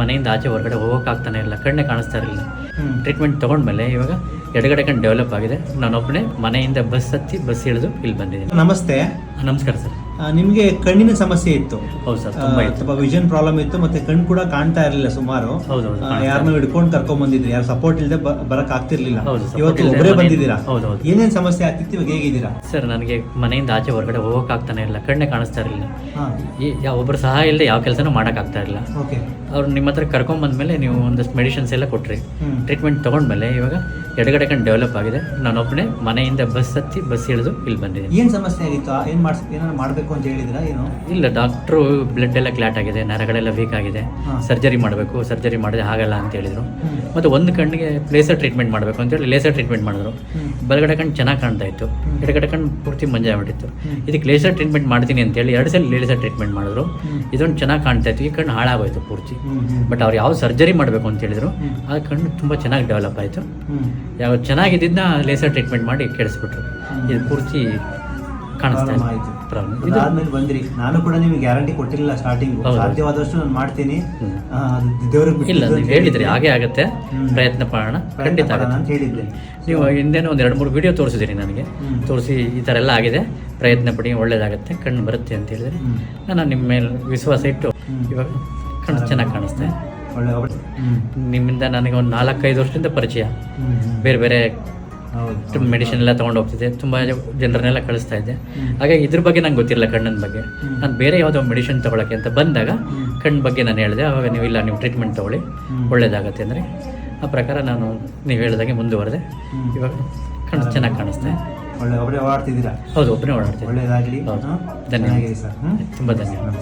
ಮನೆಯಿಂದ ಆಚೆ ಹೊರಗಡೆ ಹೋಗೋಕ್ಕಾಗ್ತಾನೆ ಇಲ್ಲ ಕಣ್ಣೆ ಕಾಣಿಸ್ತಾ ಇರಲಿಲ್ಲ. ಟ್ರೀಟ್ಮೆಂಟ್ ತೊಗೊಂಡ್ಮೇಲೆ ಇವಾಗ ಎಡಗಡೆ ಕಣ್ಣು ಡೆವಲಪ್ ಆಗಿದೆ. ನಾನೊಬ್ಬನೇ ಮನೆಯಿಂದ ಬಸ್ ಹತ್ತಿ ಬಸ್ ಇಳಿದು ಇಲ್ಲಿ ಬಂದಿದ್ದೀನಿ. ನಮಸ್ತೆ. ನಮಸ್ಕಾರ ಸರ್. ನಿಮ್ಗೆ ಕಣ್ಣಿನ ಸಮಸ್ಯೆ ಇತ್ತು. ಹೌದು ಸರ್ ತುಂಬ ವಿಷನ್ ಪ್ರಾಬ್ಲಮ್ ಇತ್ತು ಮತ್ತೆ ಕಣ್ಣು ಕೂಡ ಕಾಣ್ತಾ ಇರಲಿಲ್ಲ ಸುಮಾರು. ಯಾರನ್ನೋ ಹಿಡ್ಕೊಂಡು ಕರ್ಕೊಂಡ್ ಬಂದಿದ್ರಿ. ಯಾರು ಸಪೋರ್ಟ್ ಇಲ್ಲದೆ ಬರಕ್ ಆಗ್ತಿರ್ಲಿಲ್ಲ. ಇವತ್ತು ಒಬ್ಬರೇ ಬಂದಿದ್ದೀರಾ. ಏನೇನ್ ಸಮಸ್ಯೆ ಆಗ್ತಿತ್ತು ಇವಾಗ ಹೇಗಿದ್ದೀರಾ? ಸರ್ ನನಗೆ ಮನೆಯಿಂದ ಆಚೆ ಹೊರಗಡೆ ಹೋಗೋಕ್ಕಾಗ್ತಾನೆ ಇಲ್ಲ ಕಣ್ಣೆ ಕಾಣಿಸ್ತಾ ಇರಲಿಲ್ಲ. ಯಾವ ಒಬ್ಬರು ಸಹಾಯ ಇಲ್ಲದೆ ಯಾವ ಕೆಲಸನೂ ಮಾಡೋಕ್ಕಾಗ್ತಾ ಇರಲಿಲ್ಲ. ಓಕೆ ಅವ್ರು ನಿಮ್ಮ ಹತ್ರ ಕರ್ಕೊಂಬಂದ್ಮೇಲೆ ನೀವು ಒಂದಷ್ಟು ಮೆಡಿಸಿನ್ಸ್ ಎಲ್ಲ ಕೊಟ್ರಿ. ಟ್ರೀಟ್ಮೆಂಟ್ ತಗೊಂಡ್ಮೇಲೆ ಇವಾಗ ಎಡಗಡೆ ಕಂಡು ಡೆವಲಪ್ ಆಗಿದೆ. ನಾನೊಬ್ಬನೇ ಮನೆಯಿಂದ ಬಸ್ ಹತ್ತಿ ಬಸ್ ಇಳಿದು ಇಲ್ಲಿ ಬಂದಿದ್ದೀನಿ. ಏನು ಸಮಸ್ಯೆ ಆಗಿತ್ತು? ಏನ್ ಮಾಡ್ಸ್ ಏನಾದ್ರು ಮಾಡ್ಬೇಕು ಅಂತ ಹೇಳಿದ್ರಾ ಏನು? ಇಲ್ಲ ಡಾಕ್ಟ್ರು ಬ್ಲಡ್ ಎಲ್ಲ ಕ್ಲಾಟ್ ಆಗಿದೆ ನರಗಳೆಲ್ಲ ವೀಕ್ ಆಗಿದೆ. ಸರ್ಜರಿ ಮಾಡಬೇಕು ಸರ್ಜರಿ ಮಾಡಿದ್ರೆ ಆಗಲ್ಲ ಅಂತ ಹೇಳಿದರು. ಮತ್ತು ಒಂದು ಕಣ್ಣಿಗೆ ಲೇಸರ್ ಟ್ರೀಟ್ಮೆಂಟ್ ಮಾಡಬೇಕು ಅಂತೇಳಿ ಲೇಸರ್ ಟ್ರೀಟ್ಮೆಂಟ್ ಮಾಡಿದ್ರು. ಬಲಗಡೆ ಕಣ್ಣು ಚೆನ್ನಾಗಿ ಕಾಣ್ತಾ ಇತ್ತು. ಎಡಗಡೆ ಕಣ್ಣು ಪೂರ್ತಿ ಮಂಜಾ ಬಿಟ್ಟಿತ್ತು ಇದಕ್ಕೆ ಲೇಸರ್ ಟ್ರೀಟ್ಮೆಂಟ್ ಮಾಡ್ತೀನಿ ಅಂತೇಳಿ ಎರಡು ಸಲ ಲೇಸರ್ ಟ್ರೀಟ್ಮೆಂಟ್ ಮಾಡಿದ್ರು. ಇದೊಂದು ಚೆನ್ನಾಗಿ ಕಾಣ್ತಾ ಇತ್ತು. ಈ ಕಣ್ಣು ಹಾಳಾಗೋಯ್ತು ಪೂರ್ತಿ. ಬಟ್ ಅವ್ರು ಯಾವ ಸರ್ಜರಿ ಮಾಡಬೇಕು ಅಂತ ಹೇಳಿದ್ರು ಆ ಕಣ್ಣು ತುಂಬ ಚೆನ್ನಾಗಿ ಡೆವಲಪ್ ಆಯಿತು. ಯಾವ ಚೆನ್ನಾಗಿದ್ದನ್ನ ಲೇಸರ್ ಟ್ರೀಟ್ಮೆಂಟ್ ಮಾಡಿ ಕೆಡಿಸ್ಬಿಟ್ರು. ಇದು ಪೂರ್ತಿ ಕಾಣಿಸ್ತಾ ಆಯ್ತು. ಅದಾದ್ಮೇಲೆ ಬಂದ್ರಿ. ನಾನು ಕೂಡ ನಿಮ್ಗೆ ಗ್ಯಾರಂಟಿ ಕೊಟ್ಟಿರಲಿಲ್ಲ ಸ್ಟಾರ್ಟಿಂಗ್ ಸಾಧ್ಯವಾದಷ್ಟು ನಾನು ಮಾಡ್ತೀನಿ. ದೇವ್ರಿಗೆ ಇಲ್ಲ ನೀವು ಹೇಳಿದ್ರಿ ಹಾಗೆ ಆಗುತ್ತೆ. ಪ್ರಯತ್ನ ಪಡೋಣ. ಖಂಡಿತ ಅಂತ ಹೇಳಿದ್ದೆ. ನೀವು ಹಿಂದೆನೂ ಒಂದು ಎರಡು ಮೂರು ವಿಡಿಯೋ ತೋರಿಸಿದ್ದೀರಿ ನನಗೆ. ತೋರಿಸಿ ಈ ಥರ ಎಲ್ಲ ಆಗಿದೆ. ಪ್ರಯತ್ನ ಪಡಿ ಒಳ್ಳೇದಾಗುತ್ತೆ. ಕಣ್ಣು ಬರುತ್ತೆ ಅಂತ ಹೇಳಿದ್ರೆ. ನಾನು ನಿಮ್ಮ ಮೇಲೆ ವಿಶ್ವಾಸ ಇಟ್ಟು. ಇವಾಗ ಕಣ್ಣು ಚೆನ್ನಾಗಿ ಕಾಣಿಸ್ತೆ ಒಳ್ಳೆ ನಿಮ್ಮಿಂದ ನನಗೆ ಒಂದು ನಾಲ್ಕೈದು ವರ್ಷದಿಂದ ಪರಿಚಯ. ಬೇರೆ ಬೇರೆ ಮೆಡಿಸಿನ್ ಎಲ್ಲ ತೊಗೊಂಡು ಹೋಗ್ತಿದ್ದೆ. ತುಂಬ ಜನರನ್ನೆಲ್ಲ ಕಳಿಸ್ತಾ ಇದ್ದೆ. ಹಾಗಾಗಿ ಇದ್ರ ಬಗ್ಗೆ ನಂಗೆ ಗೊತ್ತಿರಲ್ಲ ಕಣ್ಣಿನ ಬಗ್ಗೆ. ನಾನು ಬೇರೆ ಯಾವುದೋ ಮೆಡಿಸಿನ್ ತೊಗೊಳಕ್ಕೆ ಅಂತ ಬಂದಾಗ. ಕಣ್ಣು ಬಗ್ಗೆ ನಾನು ಹೇಳಿದೆ. ಆವಾಗ ನೀವು ಇಲ್ಲ ನೀವು ಟ್ರೀಟ್ಮೆಂಟ್ ತಗೊಳ್ಳಿ. ಒಳ್ಳೇದಾಗತ್ತೆ ಅಂದರೆ. ಆ ಪ್ರಕಾರ ನಾನು ನೀವು ಹೇಳಿದಾಗೆ ಮುಂದುವರೆದೆ. ಇವಾಗ ಕಣ್ಣು ಚೆನ್ನಾಗಿ ಕಾಣಿಸ್ತೆ ಒಳ್ಳೆ ಒಬ್ಬರೇ ಓಡಾಡ್ತಿದ್ದೀರಾ? ಹೌದು ಒಬ್ಬರೇ ಓಡಾಡ್ತೀನಿ ಒಳ್ಳೆಯದಾಗಲಿ ಹೌದು. ಧನ್ಯವಾದ. ಸರ್. ತುಂಬ ಧನ್ಯವಾದ.